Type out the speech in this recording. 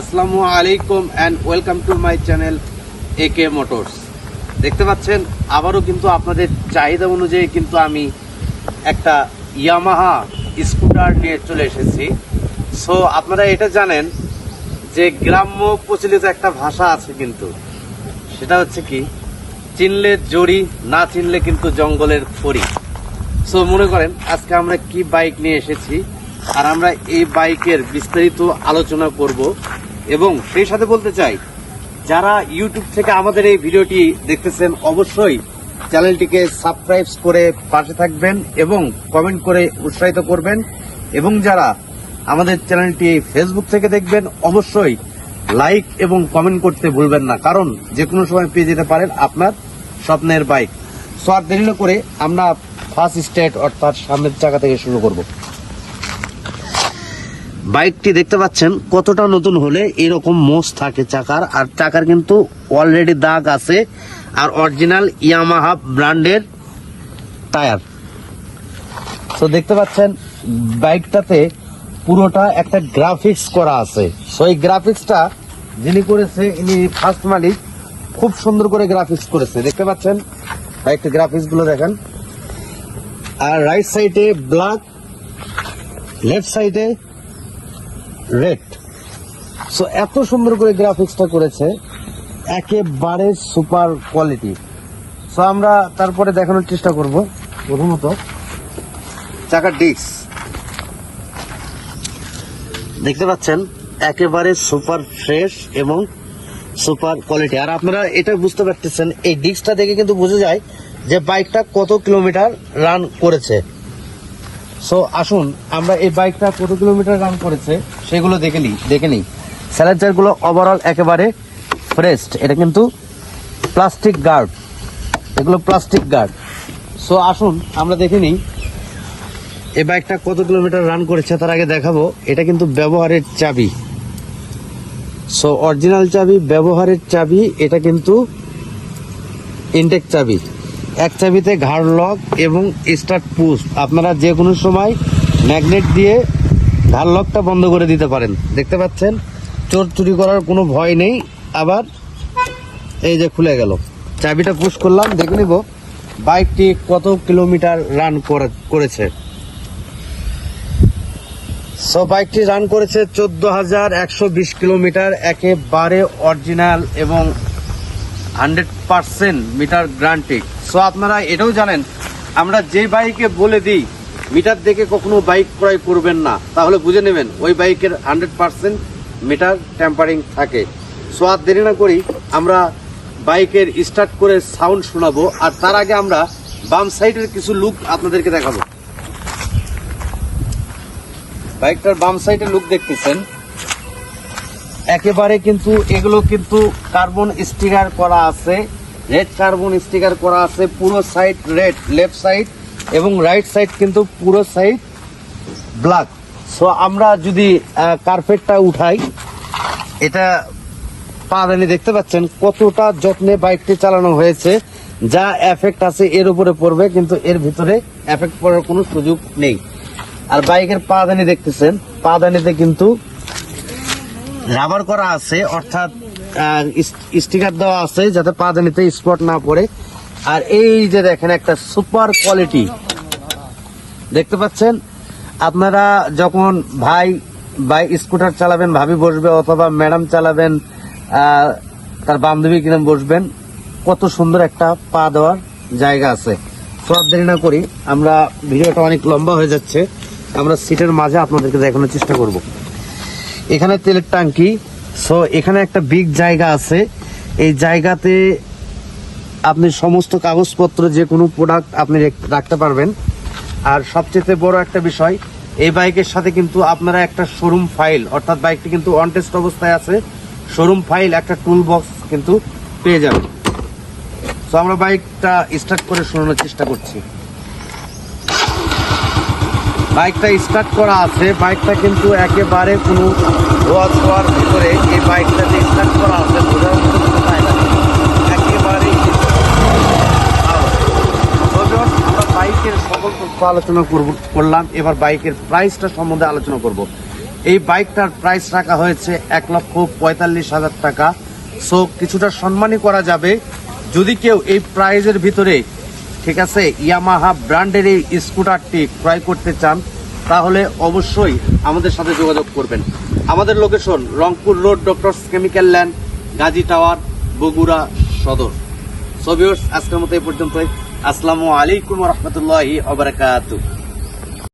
আসসালামু আলাইকুম and welcome to my channel A K Motors দেখতে পাচ্ছেন, আবারও কিন্তু আপনাদের চাহিদা অনুযায়ী কিন্তু আমি একটা ইয়ামাহা স্কুটার নিয়ে চলে এসেছি। সো আপনারা এটা জানেন যে গ্রাম্য প্রচলিত একটা ভাষা আছে কিন্তু। সেটা হচ্ছে কি, চিনলে জড়ি, না চিনলে কিন্তু জঙ্গলের ফড়ি। সো মনে করেন আজকে আমরা কি বাইক নিয়ে এসেছি আর আমরা এই বাইকের বিস্তারিত আলোচনা করব এবং সেই সাথে বলতে চাই, যারা ইউটিউব থেকে আমাদের এই ভিডিওটি দেখতেছেন, অবশ্যই চ্যানেলটিকে সাবস্ক্রাইব করে পাশে থাকবেন এবং কমেন্ট করে উৎসাহিত করবেন। এবং যারা আমাদের চ্যানেলটি ফেসবুক থেকে দেখবেন, অবশ্যই লাইক এবং কমেন্ট করতে ভুলবেন না, কারণ যে কোনো সময় পেয়ে যেতে পারেন আপনার স্বপ্নের বাইক সো আর দেরি করে আমরা ফার্স্ট স্টেট অর্থাৎ সামনের চাকা থেকে শুরু করব। বাইকটি দেখতে পাচ্ছেন, কতটা নতুন হলে এরকম মোষ থাকে চাকার, আর চাকার কিন্তু অলরেডি দাগ আছে, আর অরিজিনাল ইয়ামাহা ব্র্যান্ডের টায়ার তো দেখতে পাচ্ছেন, বাইকটাতে পুরোটা একটা গ্রাফিক্স করা আছে। সো এই গ্রাফিক্সটা যিনি করেছে, ইনি ফার্স্ট মালিক, খুব সুন্দর করে গ্রাফিক্স করেছে। দেখতে পাচ্ছেন বাইকটা গ্রাফিক্সগুলো দেখেন। আর রাইট সাইডে ব্ল্যাক লেফট সাইডে রেড সো এত সুন্দর করে গ্রাফিক্সটা করেছে, একেবারে সুপার কোয়ালিটি সো আমরা তারপরে দেখানোর চেষ্টা করব, প্রথমত চাকার ডিস্ক দেখতে পাচ্ছেন, একেবারে সুপার ফ্রেশ এবং সুপার কোয়ালিটি আর আপনারা এটা বুঝতে পারতেছেন, এই ডিস্কটা দেখে কিন্তু বোঝা যায় যে বাইকটা কত কিলোমিটার রান করেছে। সো আসুন, আমরা এই বাইকটা কত কিলোমিটার রান করেছে, সেগুলো দেখে নিই দেখে নিই। স্যালেন্সারগুলো ওভারঅল একেবারে ফ্রেশ এটা কিন্তু প্লাস্টিক গার্ড এগুলো প্লাস্টিক গার্ড সো আসুন, আমরা দেখে নিই, এই বাইকটা কত কিলোমিটার রান করেছে, তার আগে দেখাবো। এটা কিন্তু ব্যবহারের চাবি। সো অরিজিনাল চাবি, ব্যবহারের চাবি, এটা কিন্তু ইনটেক চাবি। এক চাবিতে ঘাড় লক এবং স্টার্ট পুশ আপনারা যে কোনো সময় ম্যাগনেট দিয়ে ঘাড় লকটা বন্ধ করে দিতে পারেন। দেখতে পাচ্ছেন? চোর চুরি করার কোনো ভয় নেই। আবার এই যে খুলে গেল। চাবিটা পুশ করলাম, দেখে নিব বাইকটি কত কিলোমিটার রান করেছে। সো বাইকটি রান করেছে চোদ্দ হাজার একশো বিশ কিলোমিটার একেবারে অরিজিনাল এবং hundred percent meter granted. So আপনারা এটাও জানেন, আমরা যে বাইকে বলে দিই, মিটার দেখে কখনো বাইক ক্রয় করবেন না। তাহলে বুঝে নেবেন, ওই বাইকের হান্ড্রেড পার্সেন্ট মিটার টেম্পারিং থাকে। সো আর দেরি না করি, আমরা বাইকের স্টার্ট করে সাউন্ড শোনাবো, আর তার আগে আমরা বাম সাইডের কিছু লুক আপনাদেরকে দেখাবো। বাইকটার বাম সাইডে লুক দেখতেছেন। একেবারে কিন্তু এগুলো কিন্তু কার্বন স্টিকার করা আছে। রেড কার্বন স্টিকার করা আছে, পুরো সাইড রেড লেফট সাইড এবং রাইট সাইড কিন্তু পুরো সাইড ব্ল্যাক সো আমরা যদি কার্পেটটা উঠাই, এটা পাদানি দেখতে পাচ্ছেন কতটা যত্নে বাইকটি চালানো হয়েছে, যা এফেক্ট আছে এর উপরে পড়বে, কিন্তু এর ভিতরে এফেক্ট পড়ার কোনো সুযোগ নেই। আর বাইকের পাদানি দেখতেছেন পাদানিতে কিন্তু রাবার করা আছে, অর্থাৎ স্টিকার দেওয়া আছে যাতে পা পাদানিতে স্পট না পড়ে। আর এই যে দেখেন, একটা সুপার কোয়ালিটি দেখতে পাচ্ছেন? আপনারা যখন ভাই ভাই স্কুটার চালাবেন, ভাবি বসবে অথবা ম্যাডাম চালাবেন তার বান্ধবী কিনে বসবেন, কত সুন্দর একটা পা দেওয়ার জায়গা আছে। সব দেরি না করি, আমরা ভিডিওটা অনেক লম্বা হয়ে যাচ্ছে। আমরা সিটের মাঝে আপনাদেরকে দেখানোর চেষ্টা করব। এখানে তেলের ট্যাঙ্কি। সো এখানে একটা বিগ জায়গা আছে। এই জায়গাতে আপনি সমস্ত কাগজপত্র, যে কোনো প্রোডাক্ট আপনি রাখতে পারবেন। আর সবচেয়ে বড় একটা বিষয়, এই বাইকের সাথে কিন্তু আপনারা একটা শোরুম ফাইল অর্থাৎ বাইকটি কিন্তু অন টেস্ট অবস্থায় আছে। শোরুম ফাইল একটা টুল বক্স কিন্তু পেয়ে যাবেন। তো আমরা বাইকটা স্টার্ট করে শোনানোর চেষ্টা করছি। বাইকটা স্টার্ট করা আছে। বাইকটা কিন্তু একেবারে কোনো ধোয়া ধোয়ার ভিতরে এই বাইকটা যে স্টার্ট করা আছে বোঝার মতো কোনো। একেবারে। আমরা বাইকের সকল তথ্য আলোচনা করব করলাম। এবার বাইকের প্রাইসটা সম্বন্ধে আলোচনা করব। এই বাইকটার প্রাইস রাখা হয়েছে এক লক্ষ পঁয়তাল্লিশ হাজার টাকা। সো কিছুটা সম্মানই করা যাবে। যদি কেউ এই প্রাইজের ভিতরে ঠিক আছে ইয়ামাহা ব্র্যান্ডের এই স্কুটারটি ক্রয় করতে চান, তাহলে অবশ্যই আমাদের সাথে যোগাযোগ করবেন। আমাদের location Rangpur road doctors chemical land Gazi tower Bogura Sadar. সবিওস আজকের মতো এই পর্যন্তই। আসসালামু আলাইকুম রহমতুল্লাহি অবরাকাতু